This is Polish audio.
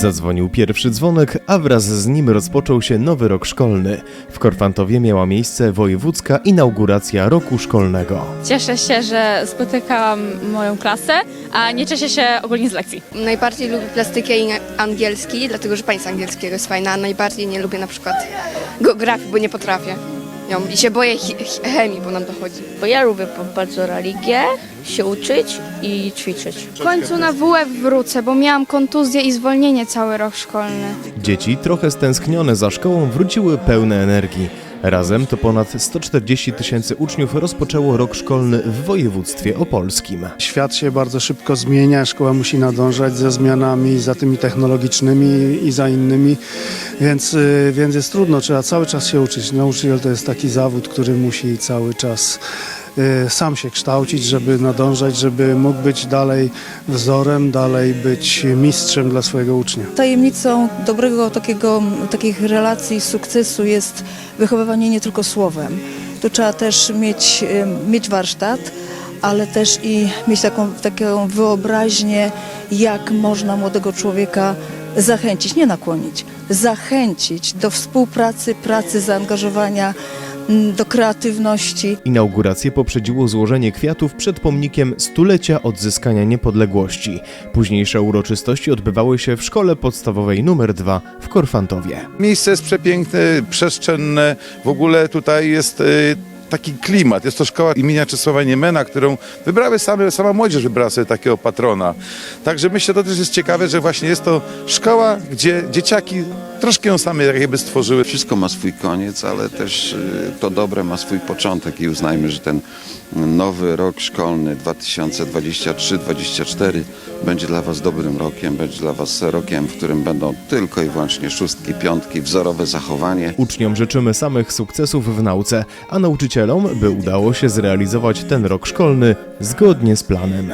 Zadzwonił pierwszy dzwonek, a wraz z nim rozpoczął się nowy rok szkolny. W Korfantowie miała miejsce wojewódzka inauguracja roku szkolnego. Cieszę się, że spotykałam moją klasę, a nie cieszę się ogólnie z lekcji. Najbardziej lubię plastykę i angielski, dlatego że państwo angielskiego jest fajne, a najbardziej nie lubię na przykład geografii, bo nie potrafię. Ją. I się boję chemii, bo nam dochodzi. Bo ja lubię bardzo religię, się uczyć i ćwiczyć. W końcu na WF wrócę, bo miałam kontuzję i zwolnienie cały rok szkolny. Dzieci, trochę stęsknione za szkołą, wróciły pełne energii. Razem to ponad 140 tysięcy uczniów rozpoczęło rok szkolny w województwie opolskim. Świat się bardzo szybko zmienia, szkoła musi nadążać ze zmianami, za tymi technologicznymi i za innymi, więc, y, więc jest trudno, trzeba cały czas się uczyć. Nauczyciel to jest taki zawód, który musi cały czas sam się kształcić, żeby nadążać, żeby mógł być dalej wzorem, dalej być mistrzem dla swojego ucznia. Tajemnicą dobrego takiego, takich relacji sukcesu jest wychowywanie nie tylko słowem. Tu trzeba też mieć, em, mieć warsztat, ale też i mieć taką, taką wyobraźnię, jak można młodego człowieka zachęcić, nie nakłonić, zachęcić do współpracy, pracy, zaangażowania, do kreatywności. Inaugurację poprzedziło złożenie kwiatów przed pomnikiem stulecia odzyskania niepodległości. Późniejsze uroczystości odbywały się w szkole podstawowej nr 2 w Korfantowie. Miejsce jest przepiękne, przestrzenne. W ogóle tutaj jest y, taki klimat. Jest to szkoła imienia Czesława Niemena, którą wybrały same, sama młodzież wybrała sobie takiego patrona. Także myślę, to też jest ciekawe, że właśnie jest to szkoła, gdzie dzieciaki troszkę ją same jakby stworzyły. Wszystko ma swój koniec, ale też y, to dobre ma swój początek i uznajmy, że ten nowy rok szkolny 2023-2024 będzie dla Was dobrym rokiem, będzie dla Was rokiem, w którym będą tylko i wyłącznie szóstki, piątki, wzorowe zachowanie. Uczniom życzymy samych sukcesów w nauce, a nauczycielom, by udało się zrealizować ten rok szkolny zgodnie z planem.